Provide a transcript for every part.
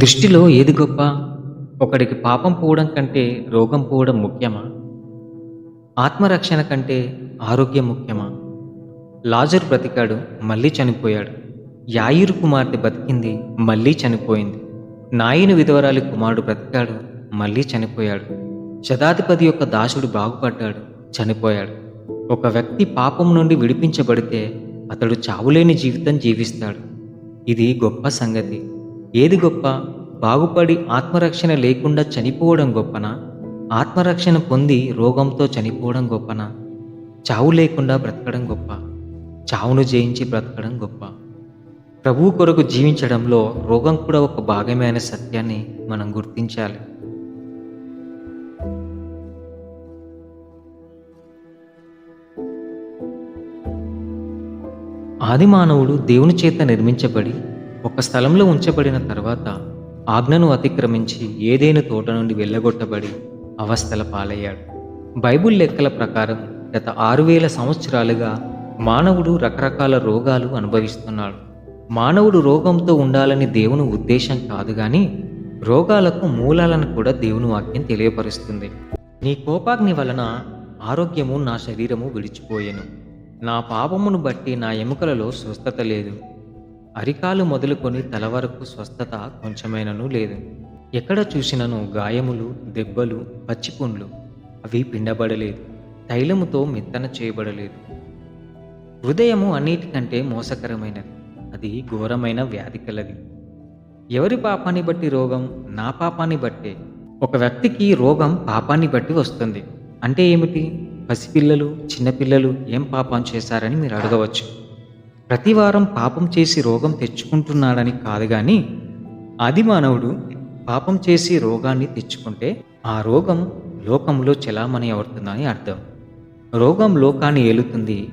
దృష్టిలో ఏది గొప్ప? ఒకడికి పాపం పోవడం కంటే రోగం పోవడం ముఖ్యమా? ఆత్మరక్షణ కంటే ఆరోగ్యం ముఖ్యమా? లాజర్ బ్రతికాడు మళ్ళీ చనిపోయాడు. యాయిరు కుమార్తె బతికింది మళ్ళీ చనిపోయింది. నాయిని విధవరాలి కుమారుడు బ్రతికాడు మళ్ళీ చనిపోయాడు. శతాధిపతి యొక్క దాసుడు బాగుపడ్డాడు చనిపోయాడు. ఒక వ్యక్తి పాపం నుండి విడిపించబడితే అతడు చావులేని జీవితం జీవిస్తాడు. ఇది గొప్ప సంగతి. ఏది గొప్ప? బాగుపడి ఆత్మరక్షణ లేకుండా చనిపోవడం గొప్పనా? ఆత్మరక్షణ పొంది రోగంతో చనిపోవడం గొప్పనా? చావు లేకుండా బ్రతకడం గొప్ప. చావును జయించి బ్రతకడం గొప్ప. ప్రభువు కొరకు జీవించడంలో రోగం కూడా ఒక భాగమే అనే సత్యాన్ని మనం గుర్తించాలి. ఆది మానవుడు దేవుని చేత నిర్మించబడి ఒక స్థలంలో ఉంచబడిన తర్వాత ఆజ్ఞను అతిక్రమించి ఏదైనా తోట నుండి వెళ్ళగొట్టబడి అవస్థల పాలయ్యాడు. బైబిల్ లెక్కల ప్రకారం గత ఆరు వేల సంవత్సరాలుగా మానవుడు రకరకాల రోగాలు అనుభవిస్తున్నాడు. మానవుడు రోగంతో ఉండాలని దేవుని ఉద్దేశం కాదు కానీ రోగాలకు మూలాలను కూడా దేవుని వాక్యం తెలియపరుస్తుంది. నీ కోపాగ్ని వలన ఆరోగ్యము నా శరీరము విడిచిపోయాను. నా పాపమును బట్టి నా ఎముకలలో స్వస్థత లేదు. అరికాలు మొదలుకొని తల వరకు స్వస్థత కొంచెమైనను లేదు. ఎక్కడ చూసినను గాయములు దెబ్బలు పచ్చిపుండ్లు అవి పిండబడలేదు. తైలముతో మెత్తన చేయబడలేదు. హృదయము అన్నిటికంటే మోసకరమైనది. అది ఘోరమైన వ్యాధి కలది. ఎవరి పాపాన్ని బట్టి రోగం? నా పాపాన్ని బట్టే. ఒక వ్యక్తికి రోగం పాపాన్ని బట్టి వస్తుంది. అంటే ఏమిటి? పసిపిల్లలు చిన్నపిల్లలు ఏం పాపం చేశారని మీరు అడగవచ్చు. ప్రతివారం పాపం చేసి రోగం తెచ్చుకుంటున్నాడని కాదు కానీ ఆది మానవుడు పాపం చేసి రోగాన్ని తెచ్చుకుంటే ఆ రోగం లోకంలో చెలామణి అవుతుందని అర్థం. రోగం లోకాన్ని ఏలుతుంది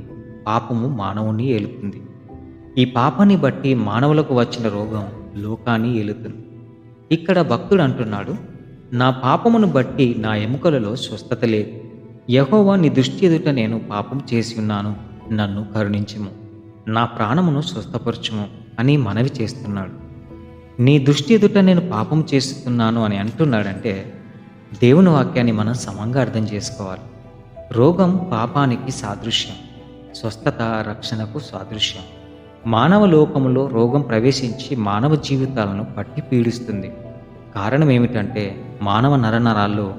పాపము మానవుని ఏలుతుంది. ఈ పాపాన్ని బట్టి మానవులకు వచ్చిన రోగం లోకాన్ని ఏలుతుంది. ఇక్కడ భక్తుడు అంటున్నాడు నా పాపమును బట్టి నా ఎముకలలో స్వస్థత లేదు. యహోవా నీ దృష్టి ఎదుట నేను పాపం చేసి ఉన్నాను నన్ను కరుణించము. నా ప్రాణమును స్వస్థపరచుము అని మనవి చేస్తున్నాడు. నీ దృష్టి ఎదుట నేను పాపం చేస్తున్నాను అని అంటున్నాడంటే దేవుని వాక్యాన్ని మనం సమంగా అర్థం చేసుకోవాలి. రోగం పాపానికి సాదృశ్యం స్వస్థత రక్షణకు సాదృశ్యం. మానవ లోకములో రోగం ప్రవేశించి మానవ జీవితాలను పట్టి పీడిస్తుంది. కారణం ఏమిటంటే మానవ నరనరాల్లో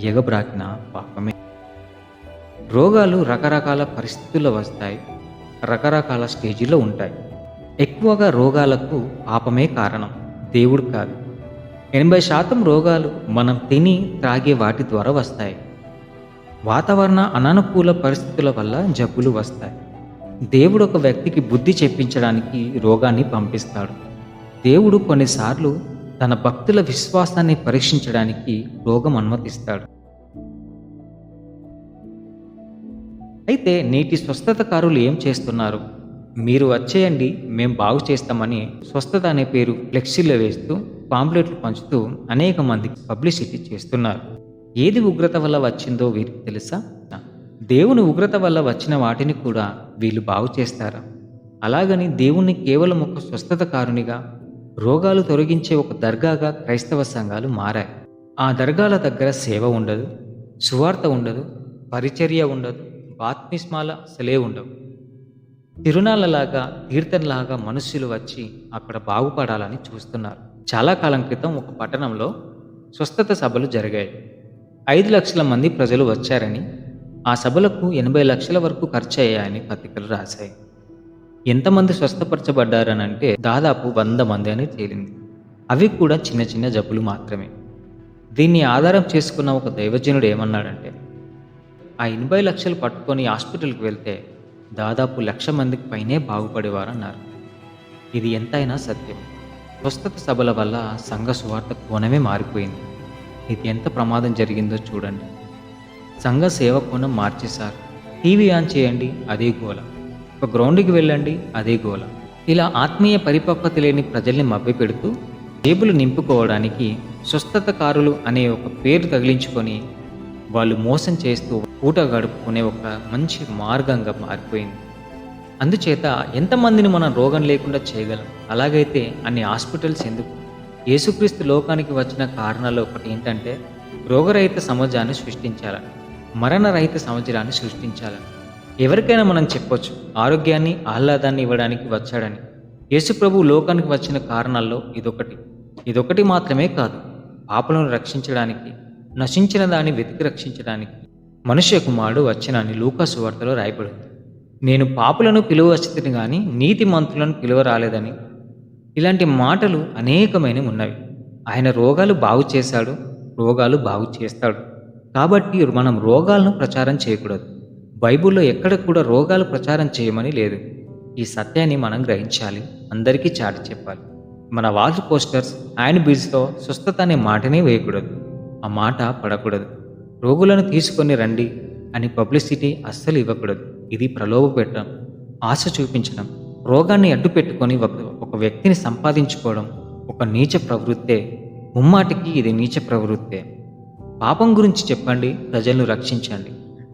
ఎగబ్రాకిన పాపమే. రోగాలు రకరకాల పరిస్థితుల్లో వస్తాయి. రకరకాల స్టేజీలో ఉంటాయి. ఎక్కువగా రోగాలకు పాపమే కారణం దేవుడు కాదు. ఎనభై శాతం రోగాలు మనం తిని త్రాగే వాటి ద్వారా వస్తాయి. వాతావరణ అనానుకూల పరిస్థితుల వల్ల జబ్బులు వస్తాయి. దేవుడు ఒక వ్యక్తికి బుద్ధి చెప్పించడానికి రోగాన్ని పంపిస్తాడు. దేవుడు కొన్నిసార్లు తన భక్తుల విశ్వాసాన్ని పరీక్షించడానికి రోగం అనుమతిస్తాడు. అయితే నేటి స్వస్థతకారులు ఏం చేస్తున్నారు? మీరు వచ్చేయండి మేం బాగు చేస్తామని స్వస్థత అనే పేరు ఫ్లెక్సీలో వేస్తూ పాంప్లెట్లు పంచుతూ అనేక మందికి పబ్లిసిటీ చేస్తున్నారు. ఏది ఉగ్రత వల్ల వచ్చిందో వీరికి తెలుసా? దేవుని ఉగ్రత వల్ల వచ్చిన వాటిని కూడా వీళ్ళు బాగు చేస్తారా? అలాగని దేవుణ్ణి కేవలం ఒక స్వస్థతకారునిగా రోగాలు తొలగించే ఒక దర్గాగా క్రైస్తవ సంఘాలు మారాయి. ఆ దర్గాల దగ్గర సేవ ఉండదు సువార్త ఉండదు పరిచర్య ఉండదు బాత్మిస్మాల అసలే ఉండవు. తిరునాళ్ళలాగా తీర్థంలాగా మనుష్యులు వచ్చి అక్కడ బాగుపడాలని చూస్తున్నారు. చాలా కాలం క్రితం ఒక పట్టణంలో స్వస్థత సభలు జరిగాయి. ఐదు లక్షల మంది ప్రజలు వచ్చారని ఆ సభలకు ఎనభై లక్షల వరకు ఖర్చు అయ్యాయని పత్రికలు రాశాయి. ఎంతమంది స్వస్థపరచబడ్డారనంటే దాదాపు వంద మంది అని తేలింది. అవి కూడా చిన్న చిన్న జబ్బులు మాత్రమే. దీన్ని ఆధారం చేసుకున్న ఒక దైవజనుడు ఏమన్నాడంటే ఆ ఎనభై లక్షలు పట్టుకొని హాస్పిటల్కి వెళ్తే దాదాపు లక్ష మందికి పైనే బాగుపడేవారన్నారు. ఇది ఎంతైనా సత్యం. ప్రస్తుత సభల వల్ల సంఘ సువార్త కోణమే మారిపోయింది. ఇది ఎంత ప్రమాదం జరిగిందో చూడండి. సంఘ సేవ కోణం మార్చేశారు టీవీ ఆన్ చేయండి అదే గోల. ఒక గ్రౌండ్కి వెళ్ళండి అదే గోల. ఇలా ఆత్మీయ పరిపక్వత లేని ప్రజల్ని మభ్యపెడుతూ జేబులు నింపుకోవడానికి స్వస్థతకారులు అనే ఒక పేరు తగిలించుకొని వాళ్ళు మోసం చేస్తూ పూట గడుపుకునే ఒక మంచి మార్గంగా మారిపోయింది. అందుచేత ఎంతమందిని మనం రోగం లేకుండా చేయగలం? అలాగైతే అన్ని హాస్పిటల్స్ ఎందుకు? యేసుక్రీస్తు లోకానికి వచ్చిన కారణాలు ఒకటి ఏంటంటే రోగరహిత సమాజాన్ని సృష్టించాలని మరణరహిత సమాజాన్ని సృష్టించాలని ఎవరికైనా మనం చెప్పొచ్చు ఆరోగ్యాన్ని ఆహ్లాదాన్ని ఇవ్వడానికి వచ్చాడని. యేసు ప్రభు లోకానికి వచ్చిన కారణాల్లో ఇదొకటి. ఇదొకటి మాత్రమే కాదు పాపలను రక్షించడానికి నశించిన దాన్ని వెతికి రక్షించడానికి మనుష్య కుమారుడు వచ్చినని లూకాసు వార్తలో రాయబడింది. నేను పాపులను పిలువచ్చితిని కానీ నీతి మంత్రులను పిలువ రాలేదని. ఇలాంటి మాటలు అనేకమైన ఉన్నవి. ఆయన రోగాలు బాగు చేశాడు రోగాలు బాగు చేస్తాడు. కాబట్టి మనం రోగాలను ప్రచారం చేయకూడదు. బైబిల్లో ఎక్కడ కూడా రోగాలు ప్రచారం చేయమని లేదు. ఈ సత్యాన్ని మనం గ్రహించాలి అందరికీ చాటి చెప్పాలి. మన వాల్ పోస్టర్స్ ఆయన బిల్స్తో స్వస్థత అనే మాటనే వేయకూడదు. ఆ మాట పడకూడదు. రోగులను తీసుకొని రండి అని పబ్లిసిటీ అస్సలు ఇవ్వకూడదు. ఇది ప్రలోభ పెట్టడం ఆశ చూపించడం రోగాన్ని అడ్డు పెట్టుకొని ఒక ఒక వ్యక్తిని సంపాదించుకోవడం ఒక నీచ ప్రవృత్తే. ముమ్మాటికి ఇది నీచ ప్రవృత్తే. పాపం గురించి చెప్పండి ప్రజలను రక్షించండి.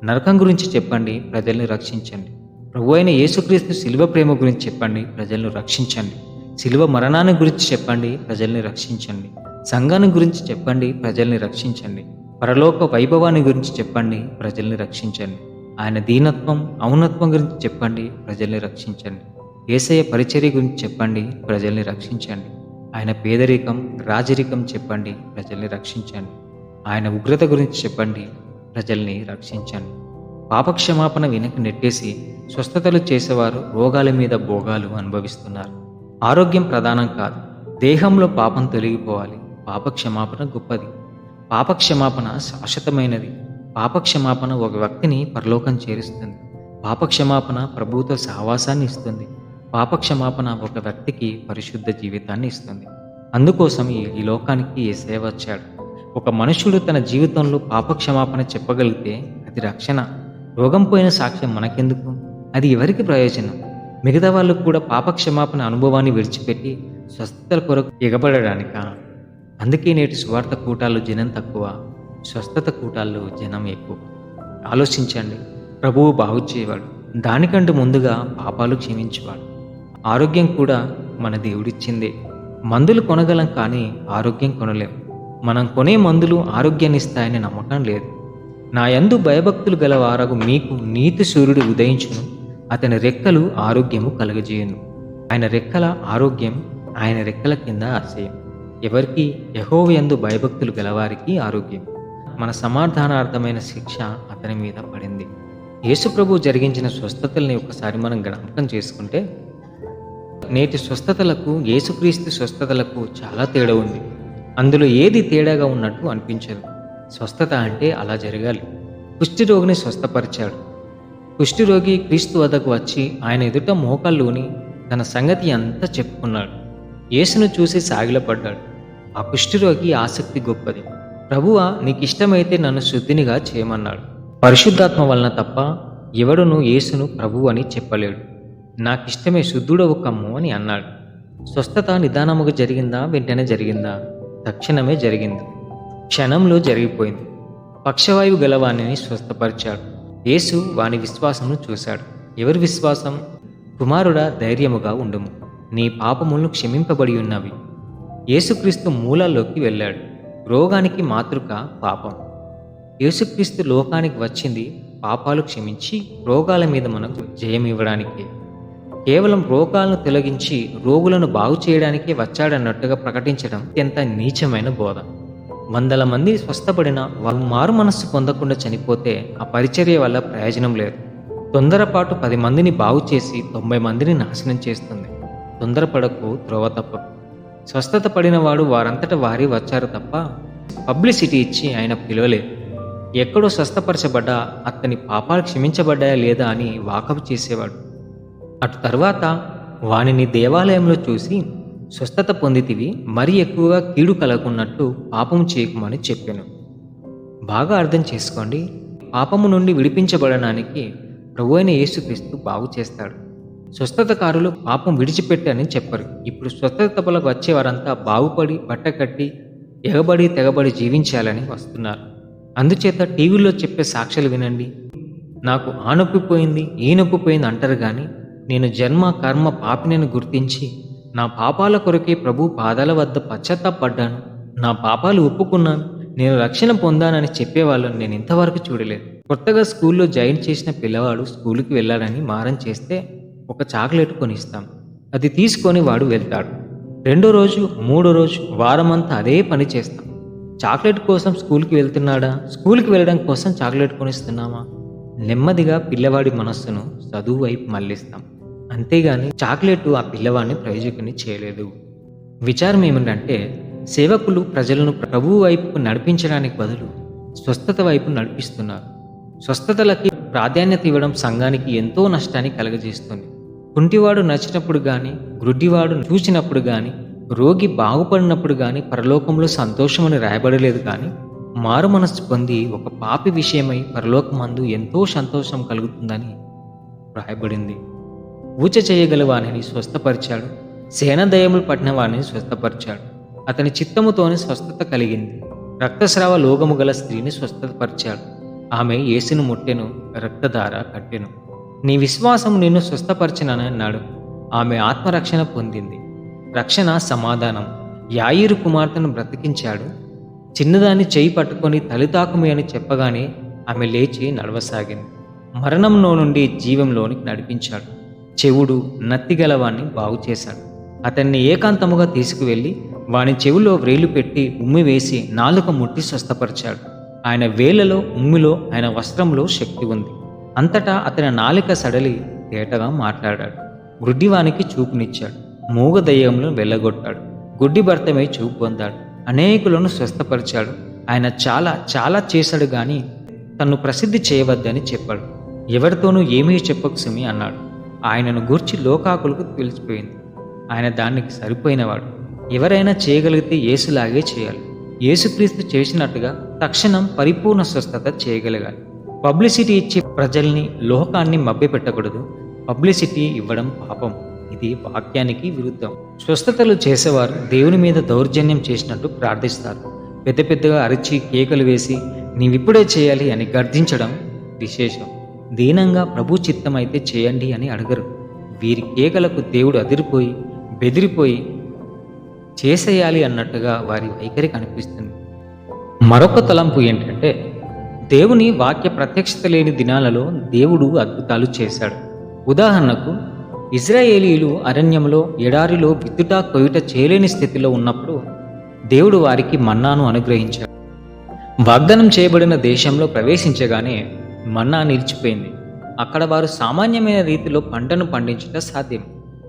నరకం గురించి చెప్పండి ప్రజల్ని రక్షించండి. ప్రభు అయిన యేసుక్రీస్తు శిలువ ప్రేమ గురించి చెప్పండి ప్రజలను రక్షించండి. శిలువ మరణాన్ని గురించి చెప్పండి ప్రజల్ని రక్షించండి. సంఘాన్ని గురించి చెప్పండి ప్రజల్ని రక్షించండి. పరలోక వైభవాన్ని గురించి చెప్పండి ప్రజల్ని రక్షించండి. ఆయన దీనత్వం ఔనత్వం గురించి చెప్పండి ప్రజల్ని రక్షించండి. ఏసయ్య పరిచర్య గురించి చెప్పండి ప్రజల్ని రక్షించండి. ఆయన పేదరికం రాజరికం చెప్పండి ప్రజల్ని రక్షించండి. ఆయన ఉగ్రత గురించి చెప్పండి ప్రజల్ని రక్షించండి. పాపక్షమాపణ వెనక్కి నెట్టేసి స్వస్థతలు చేసేవారు రోగాల మీద భోగాలు అనుభవిస్తున్నారు. ఆరోగ్యం ప్రధానం కాదు దేహంలో పాపం తొలగిపోవాలి. పాపక్షమాపణ గొప్పది. పాపక్షమాపణ శాశ్వతమైనది. పాపక్షమాపణ ఒక వ్యక్తిని పరలోకం చేరుస్తుంది. పాపక్షమాపణ ప్రభుతో సహవాసాన్ని ఇస్తుంది. పాపక్షమాపణ ఒక వ్యక్తికి పరిశుద్ధ జీవితాన్ని ఇస్తుంది. అందుకోసం ఈ లోకానికి లోకానికి ఏసే వచ్చాడు? ఒక మనుషుడు తన జీవితంలో పాపక్షమాపణ చెప్పగలిగితే అది రక్షణ. రోగం పోయిన సాక్ష్యం మనకెందుకు? అది ఎవరికి ప్రయోజనం? మిగతా వాళ్ళు కూడా పాపక్షమాపణ అనుభవాన్ని విడిచిపెట్టి స్వస్థతల కొరకు ఎగబడడానికా? అందుకే నేటి స్వార్థ కూటాల్లో జనం తక్కువ స్వస్థత కూటాల్లో జనం ఎక్కువ. ఆలోచించండి ప్రభువు బాగు చేయవాడు. దానికంటే ముందుగా పాపాలు క్షమించేవాడు. ఆరోగ్యం కూడా మన దేవుడిచ్చిందే. మందులు కొనగలం కానీ ఆరోగ్యం కొనలేం. మనం కొనే మందులు ఆరోగ్యాన్ని ఇస్తాయని నమ్మకం లేదు. నా యందు భయభక్తులు గలవారకు మీకు నీతి సూర్యుడు ఉదయించును. అతని రెక్కలు ఆరోగ్యము కలగజేయును. ఆయన రెక్కల ఆరోగ్యం ఆయన రెక్కల కింద ఆశయం ఎవరికి యహోవయందు భయభక్తులు గలవారికి ఆరోగ్యం. మన సమాధానార్థమైన శిక్ష అతని మీద పడింది. యేసుప్రభు జరిగించిన స్వస్థతల్ని ఒకసారి మనం జ్ఞాపకం చేసుకుంటే నేటి స్వస్థతలకు యేసుక్రీస్తు స్వస్థతలకు చాలా తేడా ఉంది. అందులో ఏది తేడాగా ఉన్నట్టు అనిపించదు. స్వస్థత అంటే అలా జరగాలి. కుష్ఠిరోగిని స్వస్థపరిచాడు. కుష్ఠిరోగి క్రీస్తు వద్దకు వచ్చి ఆయన ఎదుట మోకాళ్ళూని తన సంగతి అంతా చెప్పుకున్నాడు. యేసును చూసి సాగిలపడ్డాడు. ఆ కుష్ఠిరోగి ఆసక్తి గొప్పది. ప్రభువ నీకిష్టమైతే నన్ను శుద్ధినిగా చేయమన్నాడు. పరిశుద్ధాత్మ వలన తప్ప ఎవడును యేసును ప్రభు అని చెప్పలేడు. నాకిష్టమే శుద్ధుడవు కమ్ము అని అన్నాడు. స్వస్థత నిదానముగా జరిగిందా? వెంటనే జరిగిందా? తక్షణమే జరిగింది. క్షణంలో జరిగిపోయింది. పక్షవాయువు గలవాణిని స్వస్థపరిచాడు. యేసు వాని విశ్వాసమును చూశాడు. ఎవరి విశ్వాసం? కుమారుడా ధైర్యముగా ఉండుము. నీ పాపములను క్షమింపబడి ఉన్నవి. యేసుక్రీస్తు మూలాల్లోకి వెళ్ళాడు. రోగానికి మాతృక పాపం. యేసుక్రీస్తు లోకానికి వచ్చింది పాపాలు క్షమించి రోగాల మీద మనకు జయం ఇవ్వడానికే. కేవలం రోగాలను తొలగించి రోగులను బాగు చేయడానికే వచ్చాడన్నట్టుగా ప్రకటించడం అత్యంత నీచమైన బోధ. వందల మంది స్వస్థపడిన వాళ్ళు మారు మనస్సు పొందకుండా చనిపోతే ఆ పరిచర్య వల్ల ప్రయోజనం లేదు. తొందరపాటు పది మందిని బాగు చేసి తొంభై మందిని నాశనం చేస్తుంది. తొందరపడకు త్రోవ తప్పకు. స్వస్థత పడినవాడు వారంతట వారి వచ్చారు తప్ప పబ్లిసిటీ ఇచ్చి ఆయన పిలవలేదు. ఎక్కడో స్వస్థపరచబడ్డా అతని పాపాలు క్షమించబడ్డాయా లేదా అని వాకపు చేసేవాడు. అటు తర్వాత వానిని దేవాలయంలో చూసి స్వస్థత పొందితివి మరీ ఎక్కువగా కీడు కలగకున్నట్టు పాపము చేయకమని చెప్పాను. బాగా అర్థం చేసుకోండి. పాపము నుండి విడిపించబడడానికి ప్రభు అయిన యేసుక్రీస్తు బాగు చేస్తాడు. స్వస్థతకారులు పాపం విడిచిపెట్టని చెప్పరు. ఇప్పుడు స్వస్థత తపలకు వచ్చేవారంతా బాగుపడి బట్ట కట్టి ఎగబడి తెగబడి జీవించాలని వస్తున్నారు. అందుచేత టీవీలో చెప్పే సాక్ష్యాలు వినండి. నాకు ఆ నొప్పి పోయింది ఈ నొప్పి పోయింది అంటారు కానీ నేను జన్మ కర్మ పాపినని గుర్తించి నా పాపాల కొరకే ప్రభు పాదాల వద్ద పశ్చాత్తాపడ్డాను. నా పాపాలు ఒప్పుకున్నాను. నేను రక్షణ పొందానని చెప్పేవాళ్ళని నేను ఇంతవరకు చూడలేదు. కొత్తగా స్కూల్లో జాయిన్ చేసిన పిల్లవాడు స్కూల్కి వెళ్ళాడని మారం చేస్తే ఒక చాక్లెట్ కొనిస్తాం. అది తీసుకొని వాడు వెళ్తాడు. రెండో రోజు మూడో రోజు వారమంతా అదే పని చేస్తాం. చాక్లెట్ కోసం స్కూల్కి వెళ్తున్నాడా? స్కూల్కి వెళ్ళడం కోసం చాక్లెట్ కొనిస్తున్నామా? నెమ్మదిగా పిల్లవాడి మనస్సును చదువు వైపు మళ్ళిస్తాం. అంతేగాని చాక్లెట్ ఆ పిల్లవాడిని ప్రయోజకుని చేయలేదు. విచారం ఏమిటంటే సేవకులు ప్రజలను ప్రభువు వైపుకు నడిపించడానికి బదులు స్వస్థత వైపు నడిపిస్తున్నారు. స్వస్థతలకి ప్రాధాన్యత ఇవ్వడం సంఘానికి ఎంతో నష్టాన్ని కలగజేస్తుంది. కుంటివాడు నచ్చినప్పుడు గాని గ్రుడ్డివాడు చూసినప్పుడు కానీ రోగి బాగుపడినప్పుడు గాని పరలోకంలో సంతోషమని రాయబడలేదు కానీ మారు మనస్సు పొంది ఒక పాపి విషయమై పరలోకమందు ఎంతో సంతోషం కలుగుతుందని రాయబడింది. ఊచ చేయగల వానిని స్వస్థపరిచాడు. సేనదయములు పట్టిన వానిని స్వస్థపరిచాడు. అతని చిత్తముతోనే స్వస్థత కలిగింది. రక్తస్రావ లోగము గల స్త్రీని స్వస్థపరిచాడు. ఆమె యేసును ముట్టెను రక్తధార కట్టెను. నీ విశ్వాసం నిన్ను స్వస్థపరచనని అన్నాడు. ఆమె ఆత్మరక్షణ పొందింది. రక్షణ సమాధానం. యాయిరు కుమార్తెను బ్రతికించాడు. చిన్నదాన్ని చేయి పట్టుకొని తలితాకుమి అని చెప్పగానే ఆమె లేచి నడవసాగింది. మరణంలో నుండి జీవంలోనికి నడిపించాడు. చెవుడు నత్తిగలవాణ్ణి బాగు చేశాడు. అతన్ని ఏకాంతముగా తీసుకువెళ్ళి వాని చెవిలో వ్రేలు పెట్టి ఉమ్మి వేసి నాలుక ముట్టి స్వస్థపరిచాడు. ఆయన వేలలో ఉమ్మిలో ఆయన వస్త్రంలో శక్తి ఉంది. అంతటా అతని నాలిక సడలి తేటగా మాట్లాడాడు. గుడ్డివానికి చూపునిచ్చాడు. మూగ దయ్యంలో వెళ్ళగొట్టాడు. గుడ్డి భర్తమై చూపు పొందాడు. అనేకులను స్వస్థపరిచాడు. ఆయన చాలా చాలా చేశాడు గాని తను ప్రసిద్ధి చేయవద్దని చెప్పాడు. ఎవరితోనూ ఏమీ చెప్పకు సుమి అన్నాడు. ఆయనను గూర్చి లోకాకులకు తెలిసిపోయింది ఆయన దానికి సరిపోయినవాడు. ఎవరైనా చేయగలిగితే యేసులాగే చేయాలి. యేసుక్రీస్తు చేసినట్టుగా తక్షణం పరిపూర్ణ స్వస్థత చేయగలగాలి. పబ్లిసిటీ ఇచ్చి ప్రజల్ని లోకాన్ని మభ్యపెట్టకూడదు. పబ్లిసిటీ ఇవ్వడం పాపం. ఇది వాక్యానికి విరుద్ధం. స్వస్థతలు చేసేవారు దేవుని మీద దౌర్జన్యం చేసినట్టు ప్రార్థిస్తారు. పెద్ద పెద్దగా అరిచి కేకలు వేసి నీవిప్పుడే చేయాలి అని గర్ధించడం విశేషం. దీనంగా ప్రభు చిత్తం అయితే చేయండి అని అడగరు. వీరి కేకలకు దేవుడు అదిరిపోయి బెదిరిపోయి చేసేయాలి అన్నట్టుగా వారి వైఖరి కనిపిస్తుంది. మరొక తలంపు ఏంటంటే దేవుని వాక్య ప్రత్యక్షత లేని దినాలలో దేవుడు అద్భుతాలు చేశాడు. ఉదాహరణకు ఇజ్రాయేలీలు అరణ్యంలో ఎడారిలో విత్తుట కొయుట చేయలేని స్థితిలో ఉన్నప్పుడు దేవుడు వారికి మన్నాను అనుగ్రహించాడు. వాగ్దానం చేయబడిన దేశంలో ప్రవేశించగానే మన్నా నిలిచిపోయింది. అక్కడ వారు సామాన్యమైన రీతిలో పంటను పండించడం సాధ్యం.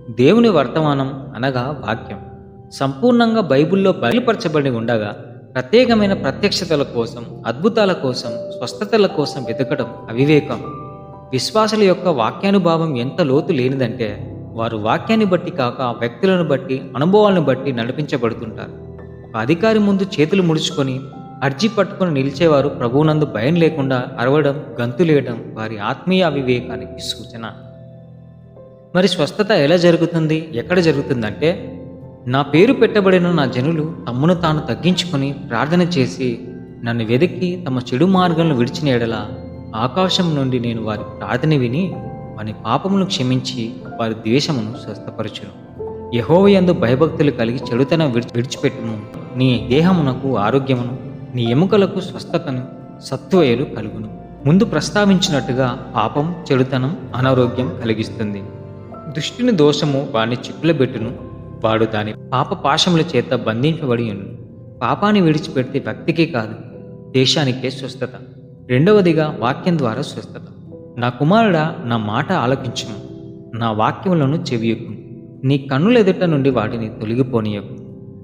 దేవుని వర్తమానం అనగా వాక్యం. సంపూర్ణంగా బైబిల్లో బయలుపరచబడి ఉండగా ప్రత్యేకమైన ప్రత్యక్షతల కోసం అద్భుతాల కోసం స్వస్థతల కోసం వెతకడం అవివేకం. విశ్వాసుల యొక్క వాక్యానుభావం ఎంత లోతు లేనిదంటే వారు వాక్యాన్ని బట్టి కాక వ్యక్తులను బట్టి అనుభవాలను బట్టి నడిపించబడుతుంటారు. ఒక అధికారి ముందు చేతులు ముడుచుకొని అర్జీ పట్టుకొని నిలిచేవారు ప్రభువునందు భయం లేకుండా అరవడం గంతులేయడం వారి ఆత్మీయ అవివేకానికి సూచన. మరి స్వస్థత ఎలా జరుగుతుంది? ఎక్కడ జరుగుతుందంటే నా పేరు పెట్టబడిన నా జనులు తమ్మును తాను తగ్గించుకొని ప్రార్థన చేసి నన్ను వెతికి తమ చెడు మార్గంలో విడిచిన ఎడల ఆకాశం నుండి నేను వారి ప్రార్థన విని వారి పాపమును క్షమించి వారి ద్వేషమును స్వస్థపరచును. యహోవయందు భయభక్తులు కలిగి చెడుతనం విడిచి విడిచిపెట్టును నీ దేహమునకు ఆరోగ్యమును నీ ఎముకలకు స్వస్థతను సత్వయలు కలుగును. ముందు ప్రస్తావించినట్టుగా పాపం చెడుతనం అనారోగ్యం కలిగిస్తుంది. దుష్టిని దోషము వాణ్ణి చిప్పులబెట్టును. వాడు దాని పాప పాశముల చేత బంధించబడి ఉండు. పాపాన్ని విడిచిపెడితే వ్యక్తికే కాదు దేశానికే స్వస్థత. రెండవదిగా వాక్యం ద్వారా స్వస్థత. నా కుమారుడా నా మాట ఆలకించుము. నా వాక్యములను చెవియకు. నీ కన్నుల ఎదుట నుండి వాటిని తొలగిపోనీయకు.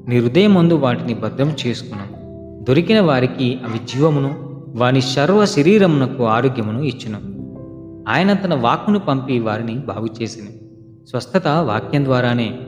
నీ హృదయం ముందు వాటిని భద్రం చేసుకున్నాను దొరికిన వారికి అవి జీవమును వాని సర్వ శరీరమునకు ఆరోగ్యమును ఇచ్చును. ఆయన తన వాక్కును పంపి వారిని బాగు చేసిన స్వస్థత వాక్యం ద్వారానే.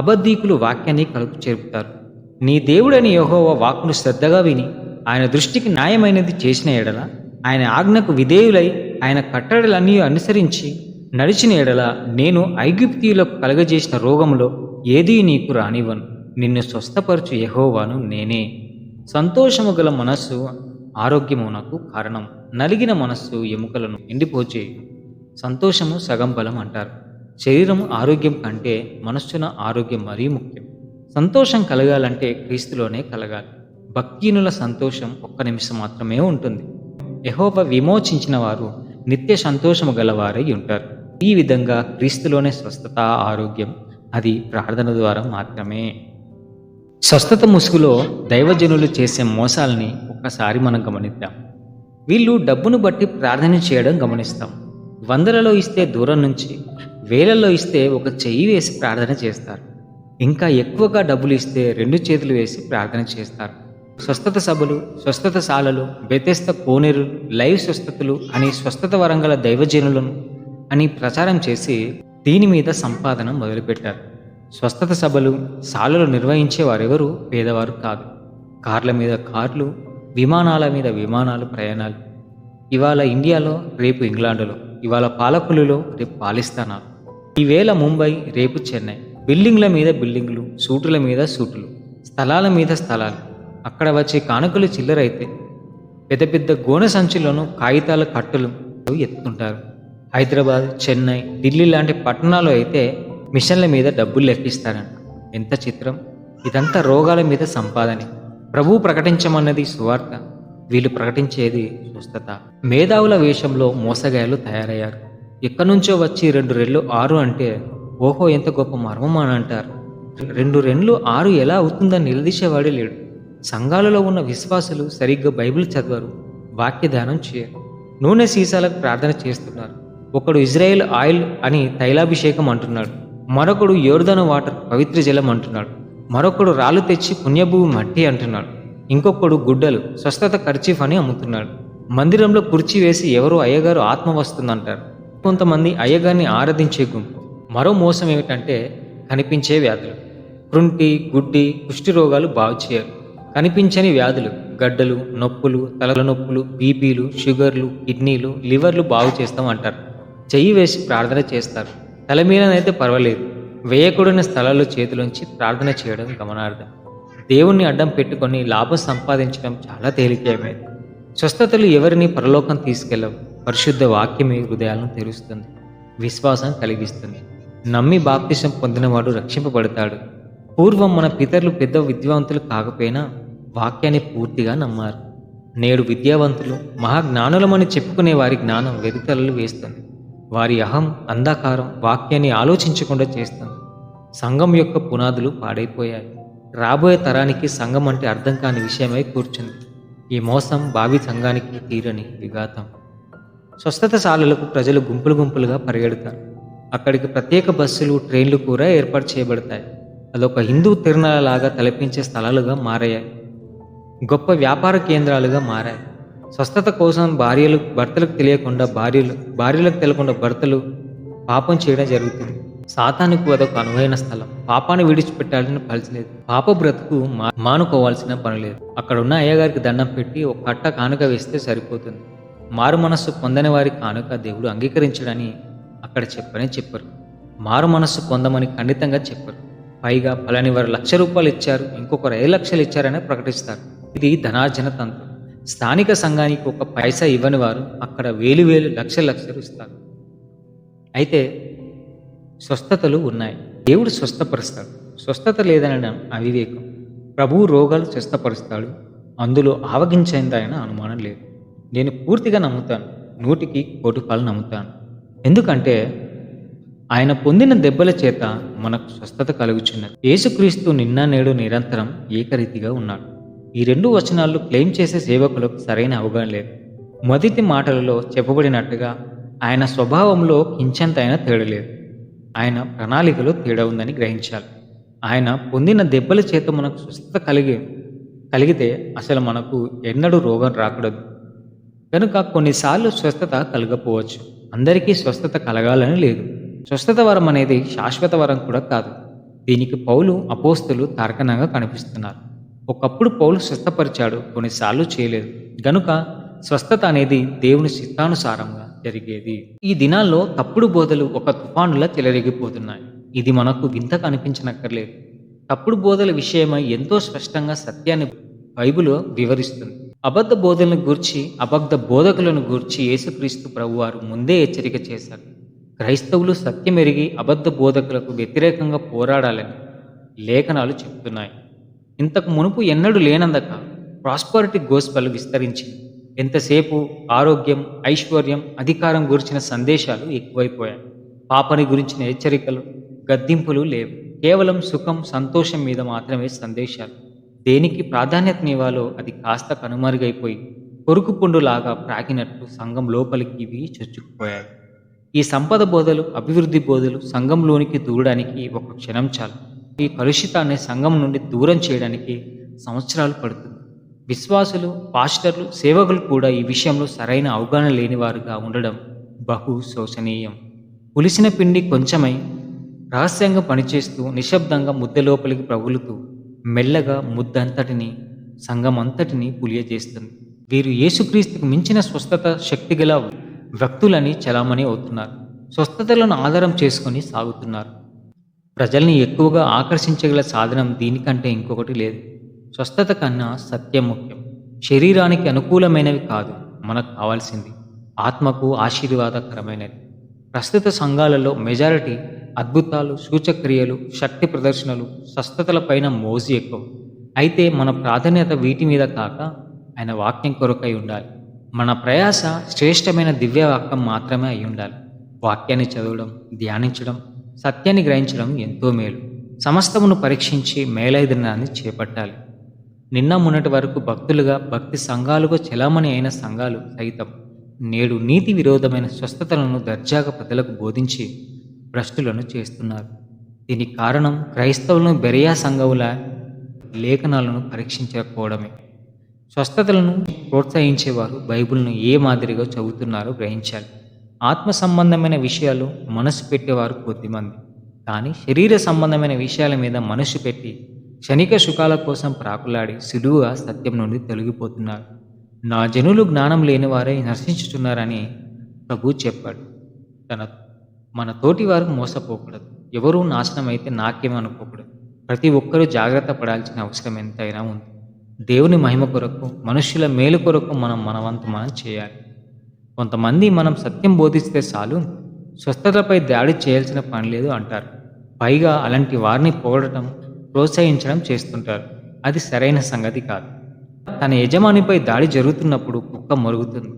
అబద్ధీకులు వాక్యాన్ని కలుపు చేరుపుతారు. నీ దేవుడని యహోవ వాక్కును శ్రద్ధగా విని ఆయన దృష్టికి న్యాయమైనది చేసిన ఎడల ఆయన ఆజ్ఞకు విధేయులై ఆయన కట్టడలన్నీ అనుసరించి నడిచిన ఎడల నేను ఐగుప్తీయులకు కలగజేసిన రోగంలో ఏదీ నీకు రానివ్వను. నిన్ను స్వస్థపరచు యహోవాను నేనే. సంతోషము గల మనస్సు ఆరోగ్యమునకు కారణం. నలిగిన మనస్సు ఎముకలను ఎండిపోచే సంతోషము సగం బలం అంటారు. శరీరం ఆరోగ్యం కంటే మనస్సున ఆరోగ్యం మరీ ముఖ్యం. సంతోషం కలగాలంటే క్రీస్తులోనే కలగాలి. భక్తిహీనుల సంతోషం ఒక్క నిమిషం మాత్రమే ఉంటుంది. యెహోవా విమోచించిన వారు నిత్య సంతోషము గలవారై ఉంటారు. ఈ విధంగా క్రీస్తులోనే స్వస్థత ఆరోగ్యం అది ప్రార్థన ద్వారా మాత్రమే. స్వస్థత ముసుగులో దైవజనులు చేసే మోసాలని ఒక్కసారి మనం గమనిద్దాం. వీళ్ళు డబ్బును బట్టి ప్రార్థన చేయడం గమనిస్తాం. వందలలో ఇస్తే దూరం నుంచి వేలల్లో ఇస్తే ఒక చెయ్యి వేసి ప్రార్థన చేస్తారు. ఇంకా ఎక్కువగా డబ్బులు ఇస్తే రెండు చేతులు వేసి ప్రార్థన చేస్తారు. స్వస్థత సభలు స్వస్థత శాలలు బెతెస్త కోనేరు లైవ్ స్వస్థతలు అని స్వస్థత వరంగల దైవజనులను అని ప్రచారం చేసి దీని మీద సంపాదన మొదలుపెట్టారు. స్వస్థత సభలు శాలలు నిర్వహించే వారెవరు పేదవారు కాదు. కార్ల మీద కార్లు విమానాల మీద విమానాలు ప్రయాణాలు. ఇవాళ ఇండియాలో రేపు ఇంగ్లాండ్లో ఇవాళ పాలకులులో రేపు పాలిస్తానాలు. ఈవేళ ముంబై రేపు చెన్నై. బిల్డింగ్ల మీద బిల్డింగ్లు సూటుల మీద సూటులు స్థలాల మీద స్థలాలు. అక్కడ వచ్చే కానుకలు చిల్లరైతే పెద్ద పెద్ద గోనె సంచులను కాగితాల కట్టలు ఎత్తుకుంటారు. హైదరాబాద్ చెన్నై ఢిల్లీ లాంటి పట్టణాలు అయితే మిషన్ల మీద డబ్బులు లెక్కిస్తారంట. ఎంత చిత్రం? ఇదంతా రోగాల మీద సంపాదనే. ప్రభు ప్రకటించమన్నది సువార్త. వీళ్ళు ప్రకటించేది స్వస్థత. మేధావుల వేషంలో మోసగాయలు తయారయ్యారు. ఎక్కడి నుంచో వచ్చి రెండు రెళ్ళు ఆరు అంటే ఓహో ఎంత గొప్ప మర్మం అని అంటారు. రెండు రెండ్లు ఆరు ఎలా అవుతుందని నిలదీసేవాడే లేడు. సంఘాలలో ఉన్న విశ్వాసులు సరిగ్గా బైబిల్ చదవరు వాక్యదానం చేయరు. నూనె సీసాలకు ప్రార్థన చేస్తున్నారు. ఒకడు ఇజ్రాయెల్ ఆయిల్ అని తైలాభిషేకం అంటున్నాడు. మరొకడు యోర్ధన వాటర్ పవిత్ర జలం అంటున్నాడు. మరొకడు రాళ్ళు తెచ్చి పుణ్యభూమి మట్టి అంటున్నాడు. ఇంకొకడు గుడ్డలు స్వస్థత ఖర్చీఫ్ అని అమ్ముతున్నాడు. మందిరంలో కుర్చీ వేసి ఎవరో అయ్యగారు ఆత్మ వస్తుందంటారు. కొంతమంది అయ్యగారిని ఆరాధించే గుంపు. మరో మోసం ఏమిటంటే కనిపించే వ్యాధులు. కృంటి గుడ్డి కుష్టి రోగాలు బాగు చేయరు. కనిపించని వ్యాధులు గడ్డలు నొప్పులు తలల నొప్పులు బీపీలు షుగర్లు కిడ్నీలు లివర్లు బాగు చేస్తాం అంటారు. చెయ్యి వేసి ప్రార్థన చేస్తారు. తల మీదనైతే పర్వాలేదు. వేయకూడని స్థలాల్లో చేతులుంచి ప్రార్థన చేయడం గమనార్థం దేవుణ్ణి అడ్డం పెట్టుకొని లాభం సంపాదించడం చాలా తేలికమైనది స్వస్థతలు ఎవరిని పరలోకం తీసుకెళ్ళవు పరిశుద్ధ వాక్యమే హృదయాలను తెరుస్తుంది. విశ్వాసం కలిగిస్తుంది. నమ్మి బాప్తిసం పొందినవాడు రక్షింపబడతాడు. పూర్వం మన పితరులు పెద్ద విద్యావంతులు కాకపోయినా వాక్యాన్ని పూర్తిగా నమ్మారు. నేడు విద్యావంతులు మహాజ్ఞానులమని చెప్పుకునే వారి జ్ఞానం వెరుతలలు వేస్తుంది. వారి అహం అంధకారం వాక్యాన్ని ఆలోచించకుండా చేస్తుంది. సంఘం యొక్క పునాదులు పాడైపోయాయి. రాబోయే తరానికి సంఘం అంటే అర్థం కాని విషయమై కూర్చుంది. ఈ మోసం భావి సంఘానికి తీరని విఘాతం. స్వస్థత శాలలకు ప్రజలు గుంపులు గుంపులుగా పరిగెడతారు. అక్కడికి ప్రత్యేక బస్సులు ట్రైన్లు కూడా ఏర్పాటు చేయబడతాయి. అదొక హిందూ తిరునాళలాగా తలపించే స్థలాలుగా మారాయి. గొప్ప వ్యాపార కేంద్రాలుగా మారాయి. స్వస్థత కోసం భార్యలు భర్తలకు తెలియకుండా భార్యలు భార్యలకు తెలియకుండా భర్తలు పాపం చేయడం జరుగుతుంది. సాతానికి అదొక అనువైన స్థలం. పాపాన్ని విడిచిపెట్టాలని పలచలేదు పాప బ్రతుకు మానుకోవాల్సిన పని లేదు. అక్కడ ఉన్న అయ్యగారికి దండం పెట్టి ఒక కట్ట కానుక వేస్తే సరిపోతుంది. మారు మనస్సు పొందని వారి కానుక దేవుడు అంగీకరించడని అక్కడ చెప్పనే చెప్పరు. మారు మనస్సు పొందమని ఖండితంగా చెప్పరు. పైగా పలాని వారు లక్ష రూపాయలు ఇచ్చారు ఇంకొకరు ఐదు లక్షలు ఇచ్చారని ప్రకటిస్తారు. ఇది ధనార్జన తంత్రం స్థానిక సంఘానికి ఒక పైసా ఇవ్వని వారు అక్కడ వేలు వేలు లక్షల లక్షలు ఇస్తారు. అయితే స్వస్థతలు ఉన్నాయి. దేవుడు స్వస్థపరుస్తాడు. స్వస్థత లేదనడం అవివేకం. ప్రభువు రోగాలు స్వస్థపరుస్తాడు. అందులో ఆవగించేందాయన అనుమానం లేదు. నేను పూర్తిగా నమ్ముతాను. నూటికి కోటి పాలు నమ్ముతాను. ఎందుకంటే ఆయన పొందిన దెబ్బల చేత మనకు స్వస్థత కలుగుచున్నది. యేసుక్రీస్తు నిన్న నేడు నిరంతరం ఏకరీతిగా ఉన్నాడు. ఈ రెండు వచనాలు క్లెయిమ్ చేసే సేవకులకు సరైన అవగాహన లేదు. మొదటి మాటలలో చెప్పబడినట్టుగా ఆయన స్వభావంలో కించెంతైనా తేడా లేదు. ఆయన ప్రణాళికలో తేడా ఉందని గ్రహించాలి. ఆయన పొందిన దెబ్బల చేత మనకు స్వస్థత కలిగి కలిగితే అసలు మనకు ఎన్నడూ రోగం రాకూడదు. కనుక కొన్నిసార్లు స్వస్థత కలగపోవచ్చు. అందరికీ స్వస్థత కలగాలని లేదు. స్వస్థత వరం అనేది శాశ్వత వరం కూడా కాదు. దీనికి పౌలు అపోస్తులు తార్కణంగా కనిపిస్తున్నారు. ఒకప్పుడు పౌలు స్వస్థపరిచాడు కొన్నిసార్లు చేయలేదు. గనుక స్వస్థత అనేది దేవుని చిత్తానుసారంగా జరిగేది. ఈ దినాల్లో తప్పుడు బోధలు ఒక తుఫానులా చెలరేగిపోతున్నాయి. ఇది మనకు వింత కనిపించనక్కర్లేదు తప్పుడు బోధల విషయమై ఎంతో స్పష్టంగా సత్యాన్ని బైబిల్ వివరిస్తుంది. అబద్ధ బోధలను గూర్చి అబద్ధ బోధకులను గూర్చి యేసుక్రీస్తు ప్రభువారు ముందే హెచ్చరిక చేశారు. క్రైస్తవులు సత్యమెరిగి అబద్ధ బోధకులకు వ్యతిరేకంగా పోరాడాలని లేఖనాలు చెప్తున్నాయి. ఇంతకు మునుపు ఎన్నడూ లేనందక ప్రాస్పరిటీ గోస్పల్ విస్తరించి ఎంతసేపు ఆరోగ్యం ఐశ్వర్యం అధికారం గురించిన సందేశాలు ఎక్కువైపోయాయి. పాపని గురించిన హెచ్చరికలు గద్దింపులు లేవు. కేవలం సుఖం సంతోషం మీద మాత్రమే సందేశాలు. దేనికి ప్రాధాన్యతనివ్వాలో అది కాస్త కనుమరుగైపోయి కొరుకు పుండులాగా ప్రాకినట్లు సంఘం లోపలికి ఇవి చొచ్చుకుపోయాయి. ఈ సంపద బోధలు అభివృద్ధి బోధలు సంఘంలోనికి దూరడానికి ఒక క్షణం చాలు. ఈ కలుషితాన్ని సంఘం నుండి దూరం చేయడానికి సంవత్సరాలు పడుతుంది. విశ్వాసులు పాస్టర్లు సేవకులు కూడా ఈ విషయంలో సరైన అవగాహన లేనివారుగా ఉండడం బహు శోచనీయం పులిసిన పిండి కొంచెమై రహస్యంగా పనిచేస్తూ నిశ్శబ్దంగా ముద్ద లోపలికి ప్రగులుతూ మెల్లగా ముద్దంతటిని సంఘం అంతటిని పులియజేస్తుంది. వీరు యేసుక్రీస్తుకు మించిన స్వస్థత శక్తిగల వ్యక్తులని చలామణి అవుతున్నారు. స్వస్థతలను ఆధారం చేసుకొని సాగుతున్నారు. ప్రజల్ని ఎక్కువగా ఆకర్షించగల సాధనం దీనికంటే ఇంకొకటి లేదు. స్వస్థత కన్నా సత్యం ముఖ్యం. శరీరానికి అనుకూలమైనవి కాదు మనకు కావాల్సింది. ఆత్మకు ఆశీర్వాదకరమైనది. ప్రస్తుత సంఘాలలో మెజారిటీ అద్భుతాలు సూచక్రియలు శక్తి ప్రదర్శనలు స్వస్థతలపైన మోజు ఎక్కువ. అయితే మన ప్రాధాన్యత వీటి మీద కాక ఆయన వాక్యం కొరకై ఉండాలి. మన ప్రయాస శ్రేష్టమైన దివ్యవాక్యం మాత్రమే అయి ఉండాలి. వాక్యాన్ని చదవడం ధ్యానించడం సత్యాన్ని గ్రహించడం ఎంతో మేలు. సమస్తమును పరీక్షించి మేలైదనాన్ని చేపట్టాలి. నిన్న మొన్నటి వరకు భక్తులుగా భక్తి సంఘాలుగా చెలామణి అయిన సంఘాలు సైతం నేడు నీతి విరోధమైన స్వస్థతలను దర్జాగా ప్రజలకు బోధించి భ్రష్టులను చేస్తున్నారు. దీనికి కారణం క్రైస్తవులను బెరియా సంఘవుల లేఖనాలను పరీక్షించకపోవడమే. స్వస్థతలను ప్రోత్సహించేవారు బైబిల్ను ఏ మాదిరిగా చదువుతున్నారో గ్రహించాలి. ఆత్మ సంబంధమైన విషయాలు మనసు పెట్టేవారు కొద్దిమంది. కానీ శరీర సంబంధమైన విషయాల మీద మనసు పెట్టి క్షణిక సుఖాల కోసం ప్రాకులాడి సులువుగా సత్యం నుండి తొలగిపోతున్నారు. నా జనులు జ్ఞానం లేనివారే నశించుతున్నారని ప్రభు చెప్పాడు. తన మన తోటి వారు మోసపోకూడదు. ఎవరూ నాశనం అయితే నాకేమనుకోకూడదు. ప్రతి ఒక్కరూ జాగ్రత్త పడాల్సిన అవసరం ఎంతైనా ఉంది. దేవుని మహిమ కొరకు మనుష్యుల మేలు కొరకు మనం మనవంతు మనం చేయాలి. కొంతమంది మనం సత్యం బోధిస్తే చాలు స్వస్థతపై దాడి చేయాల్సిన పని లేదు అంటారు. పైగా అలాంటి వారిని పోగడటం ప్రోత్సహించడం చేస్తుంటారు. అది సరైన సంగతి కాదు. తన యజమానిపై దాడి జరుగుతున్నప్పుడు కుక్క మరుగుతుంది.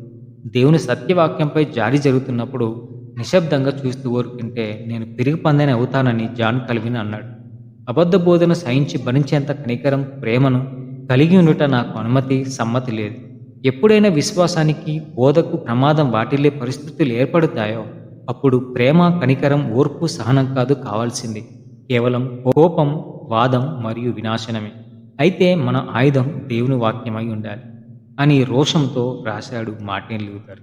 దేవుని సత్యవాక్యంపై జాడి జరుగుతున్నప్పుడు నిశ్శబ్దంగా చూస్తూ ఊరుకుంటే నేను పిరిగి పందని అవుతానని జాన్ కల్విన్ అన్నాడు. అబద్ధ బోధన సహించి భరించేంత కనికరం ప్రేమను కలిగి ఉండుట నాకు అనుమతి సమ్మతి లేదు. ఎప్పుడైనా విశ్వాసానికి బోధకు ప్రమాదం వాటిల్లే పరిస్థితులు ఏర్పడతాయో అప్పుడు ప్రేమ కనికరం ఓర్పు సహనం కాదు కావాల్సింది. కేవలం కోపం వాదం మరియు వినాశనమే. అయితే మన ఆయుధం దేవుని వాక్యమై ఉండాలి అని రోషంతో రాశాడు మార్టిన్ లూథర్.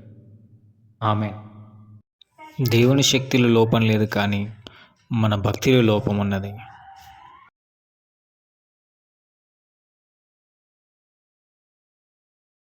ఆమె దేవుని శక్తిలో లోపం లేదు కానీ మన భక్తిలో లోపం ఉన్నది.